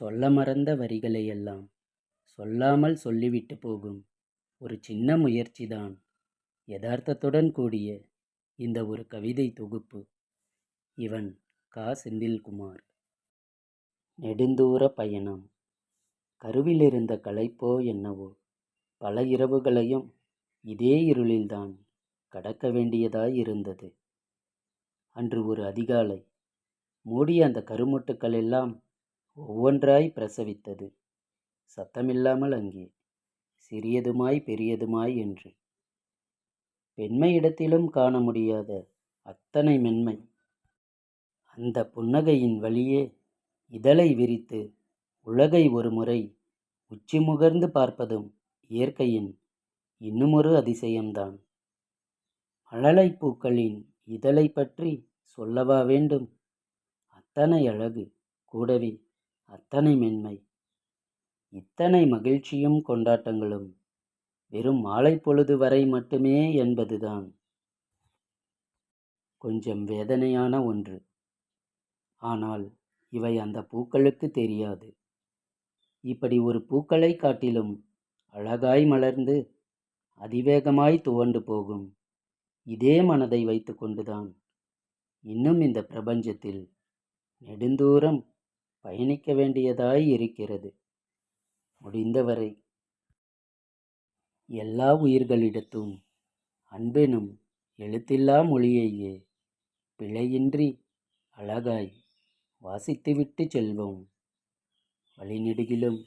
சொல்ல மறந்த வரிகளையெல்லாம் சொல்லாமல் சொல்லிவிட்டு போகும் ஒரு சின்ன முயற்சிதான். யதார்த்தத்துடன் கூடிய இந்த ஒரு கவிதை தொகுப்பு. இவன் கா. செந்தில்குமார். நெடுந்தூர பயணம். கருவிலிருந்த களைப்போ என்னவோ பல இரவுகளையும் இதே இருளில்தான் கடக்க வேண்டியதாய் இருந்தது அன்று ஒரு அதிகாலை மூடிய அந்த கருமொட்டுக்கள் எல்லாம் ஒவ்வொன்றாய் பிரசவித்தது. சத்தமில்லாமல் அங்கே சிறியதுமாய் பெரியதுமாய் என்று. பெண்மையிடத்திலும் காண முடியாத அத்தனை மென்மை. அந்த புன்னகையின் வழியே இதழை விரித்து உலகை ஒரு முறை உச்சி முகர்ந்து பார்ப்பதும் இயற்கையின் இன்னுமொரு அதிசயம்தான். மழலை பூக்களின் இதழை பற்றி சொல்லவா வேண்டும்? அத்தனை அழகு கூடவே அத்தனை மென்மை. இத்தனை மகிழ்ச்சியும் கொண்டாட்டங்களும் வெறும் மாலை பொழுது வரை மட்டுமே என்பதுதான். கொஞ்சம் வேதனையான ஒன்று. ஆனால் இவை அந்த பூக்களுக்கு தெரியாது. இப்படி ஒரு பூக்களை காட்டிலும் அழகாய் மலர்ந்து அதிவேகமாய் துவண்டு போகும் இதே மனதை வைத்துக்கொண்டுதான் இன்னும் இந்த பிரபஞ்சத்தில் நெடுந்தூரம் பயணிக்க வேண்டியதாய் இருக்கிறது. முடிந்தவரை எல்லா உயிர்களிடத்தும் அன்பெனும் எழுத்தில்லா மொழியையே பிழையின்றி அழகாய் வாசித்துவிட்டு செல்வோம். வழிநெடுகிலும்